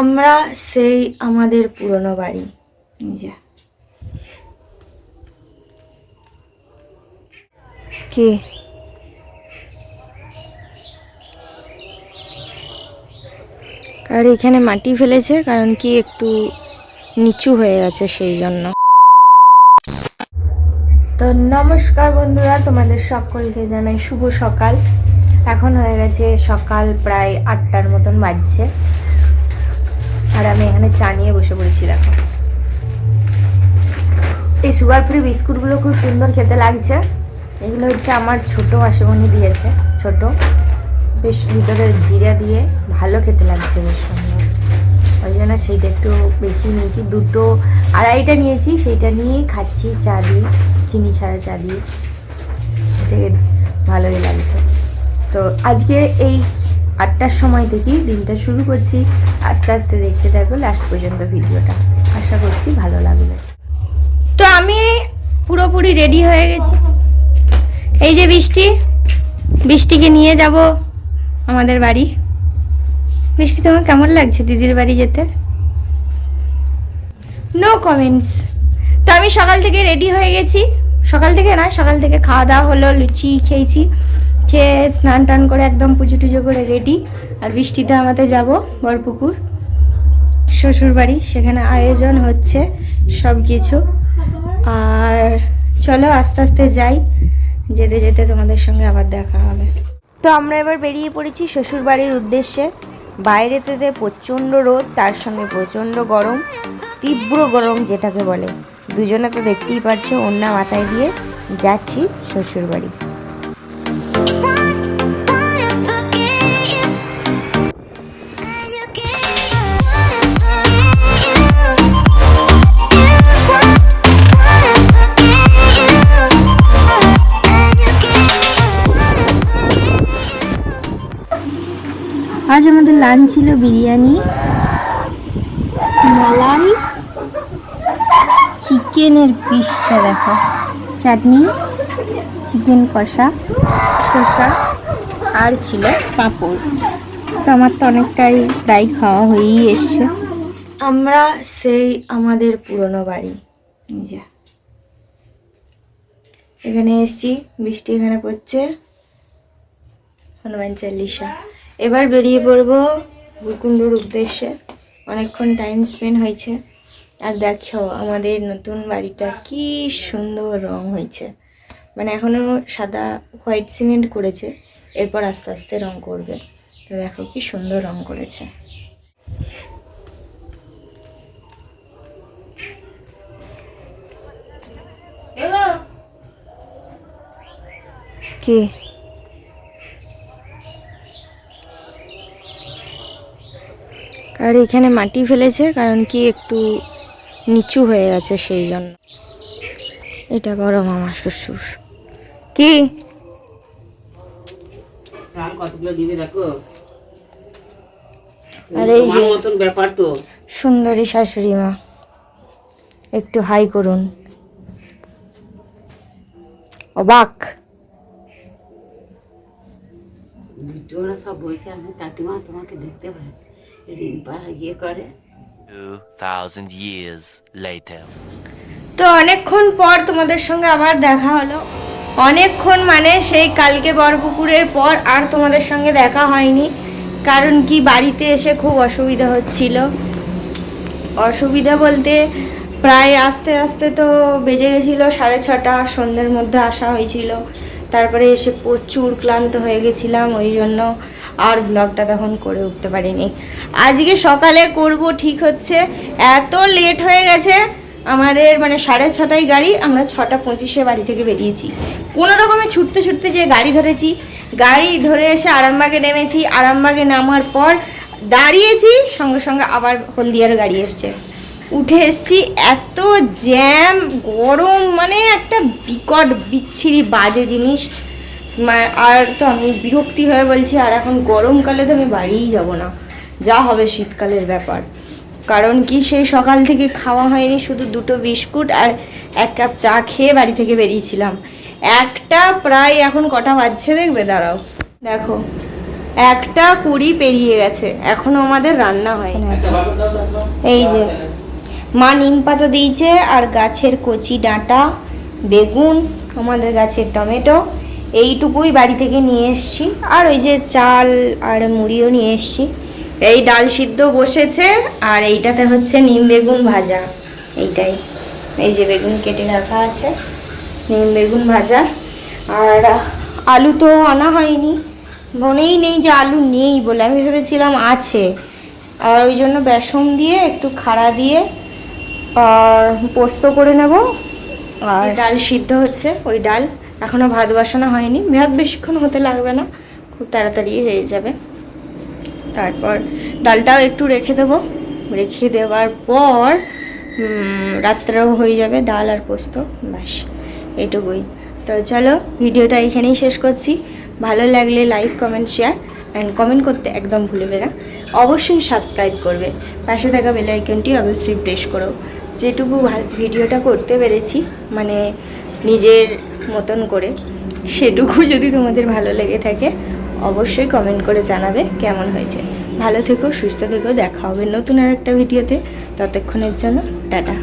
আমরা সেই আমাদের পুরনো বাড়ি। কে? আর, এখানে মাটি ফেলেছে, কারণ কি একটু নিচু হয়ে গেছে সেই জন্য। তো নমস্কার বন্ধুরা, তোমাদের সকলকে জানাই শুভ সকাল। এখন হয়ে গেছে সকাল প্রায় আটটার মতন বাজছে। আর আমি এখানে চা নিয়ে বসে পড়েছি, দেখো। এই সুগার ফ্রি বিস্কুটগুলো খুব সুন্দর খেতে লাগছে। এগুলো হচ্ছে আমার ছোট মাসিমণি দিয়েছে, ছোট। বেশ ভিতরে জিরা দিয়ে ভালো খেতে লাগছে বেশ সুন্দর। ওই জন্য সেইটা একটু বেশি নিয়েছি, দুটো আড়াইটা নিয়েছি, সেইটা নিয়েই খাচ্ছি চা দিয়ে, চিনি ছাড়া চা দিয়ে। থেকে ভালোই লাগছে। তো আজকে এই আটটার সময় থেকেই দিনটা শুরু করছি। আস্তে আস্তে দেখতে থাকো লাস্ট পর্যন্ত ভিডিওটা। আশা করছি ভালো লাগবে। তো আমি পুরোপুরি রেডি হয়ে গেছি। এই যে বৃষ্টি, বৃষ্টিকে নিয়ে যাব আমাদের বাড়ি। বৃষ্টি তোমার কেমন লাগছে দিদির বাড়ি যেতে? নো কমেন্টস তো আমি সকাল থেকে রেডি হয়ে গেছি। সকাল থেকে না সকাল থেকে খাওয়া দাওয়া হলো, লুচি খেয়েছি। খেয়ে স্নান টান করে একদম পুজো টুজো করে রেডি আর বৃষ্টিতে আমাদের যাব বরপুকুর। শ্বশুর বাড়ি সেখানে আয়োজন হচ্ছে সব কিছু আর চলো আস্তে আস্তে যাই, যেতে যেতে তোমাদের সঙ্গে আবার দেখা হবে। তো আমরা এবার বেরিয়ে পড়েছি শ্বশুর বাড়ির উদ্দেশ্যে। বাইরেতে প্রচণ্ড রোদ, তার সঙ্গে প্রচণ্ড গরম, তীব্র গরম যেটাকে বলে। দুজনে তো দেখতেই পারছ অন্য মাথায় দিয়ে যাচ্ছি শ্বশুর বাড়ি আজ আমাদের লাঞ্চ ছিল বিরিয়ানি মালাই চিকেনের পিসটা দেখো চাটনি। চিকেন কষা, শসা আর ছিল পাঁপড়। তো আমার তো অনেকটাই প্রায় খাওয়া হয়েই এসছে। আমরা সেই আমাদের পুরনো বাড়ি। যে। এখানে এসছি, বৃষ্টি এখানে পড়ছে। হনুমান চালিশা। এবার বেরিয়ে পড়ব ভুকুণ্ডুর উদ্দেশ্যে। অনেকক্ষণ টাইম স্পেন্ড হয়েছে। আর দেখো আমাদের নতুন বাড়িটা কি সুন্দর রং হয়েছে। মানে এখনও সাদা হোয়াইট সিমেন্ট করেছে এরপর আস্তে আস্তে রং করবে। তো দেখো কি সুন্দর রং করেছে। কি? আর এখানে মাটি ফেলেছে কারণ কি একটু নিচু হয়ে গেছে সেই জন্য। এটা বড় মামা শ্বশুর। কি? কতগুলো দিবে দেখো? আর এই যে ব্যাপার তো। সুন্দরী শাশুড়ি মা একটু হাই করুন। অবাক। ভিডিওরা সব বলছে আমি কাকিমা তোমাকে দেখতে পাই। রিম্পা ইয়ে করে। 2000 years later. তো অনেকক্ষণ পর তোমাদের সঙ্গে আবার দেখা হলো। অনেকক্ষণ মানে সেই কালকে বরপুকুরের পর আর তোমাদের সঙ্গে দেখা হয়নি, কারণ কি বাড়িতে এসে খুব অসুবিধা হচ্ছিল। অসুবিধা বলতে প্রায় আস্তে আস্তে তো বেজে গেছিল সাড়ে ছটা, সন্ধ্যের মধ্যে আসা হয়েছিল। তারপরে এসে প্রচুর ক্লান্ত হয়ে গেছিলাম, ওই জন্য আর ব্লগটা তখন করে উঠতে পারিনি। আজকে সকালে করব ঠিক হচ্ছে, এত লেট হয়ে গেছে আমাদের মানে সাড়ে ছটায় গাড়ি, আমরা ছটা পঁচিশে বাড়ি থেকে বেরিয়েছি। কোনো রকমে ছুটতে ছুটতে যে গাড়ি ধরেছি, গাড়ি ধরে এসে আরামবাগে নেমেছি, আরামবাগে নামার পর দাঁড়িয়েছি, সঙ্গে সঙ্গে আবার হলদিয়ার গাড়ি এসছে। উঠে এসছি, এত জ্যাম, গরম মানে একটা বিকট, বিচ্ছিরি, বাজে জিনিস। আর তো আমি বিরক্তি হয়ে বলছি, আর এখন গরমকালে তো আমি বাড়িই যাব না। যা হবে শীতকালের ব্যাপার। কারণ কি সেই সকাল থেকে খাওয়া হয়নি, শুধু দুটো বিস্কুট আর এক কাপ চা খেয়ে বাড়ি থেকে বেরিয়েছিলাম। একটা প্রায় এখন কটা বাজছে দেখবে? দাঁড়াও। দেখো, একটা কুড়ি পেরিয়ে গেছে। এখনও আমাদের রান্না হয়নি। এই যে, মা নিম পাতা দিয়েছে আর গাছের কচি ডাঁটা, বেগুন, আমাদের গাছের টমেটো, এইটুকুই বাড়ি থেকে নিয়ে এসছি। আর ওই যে চাল আর মুড়িও নিয়ে এসছি। এই ডাল সিদ্ধ বসেছে আর এইটাতে হচ্ছে নিম বেগুন ভাজা। এইটাই। এই যে বেগুন কেটে রাখা আছে, নিম বেগুন ভাজা। আর আলু তো আনা হয়নি। মনেই নেই যে আলু নেই বলে। আমি ভেবেছিলাম আছে। আর ওই জন্য বেসন দিয়ে একটু খাড়া দিয়ে, আর পোস্ত করে নেব। আর ডাল সিদ্ধ হচ্ছে, ওই ডাল। এখনও ভাত বসানো হয়নি। ভাত বেশিক্ষণ হতে লাগবে না। খুব তাড়াতাড়ি হয়ে যাবে। তারপর ডালটাও একটু রেখে দেবো। রেখে দেওয়ার পর রাত্রেও হয়ে যাবে ডাল আর পোস্ত। ব্যাস এটুকুই তো চলো, ভিডিওটা এখানেই শেষ করছি। ভালো লাগলে like comment share and comment করতে একদম ভুলবে না। অবশ্যই সাবস্ক্রাইব করবে। পাশে থাকা বেল আইকনটি অবশ্যই প্রেস করো। যেটুকু ভিডিওটা করতে পেরেছি মানে নিজের মতন করে, সেটুকু যদি তোমাদের ভালো লেগে থাকে অবশ্যই কমেন্ট করে জানাবে কেমন হয়েছে। ভালো থেকো, সুস্থ থেকো, দেখা হবে নতুন আর একটা ভিডিওতে ততক্ষণের জন্য, টাটা।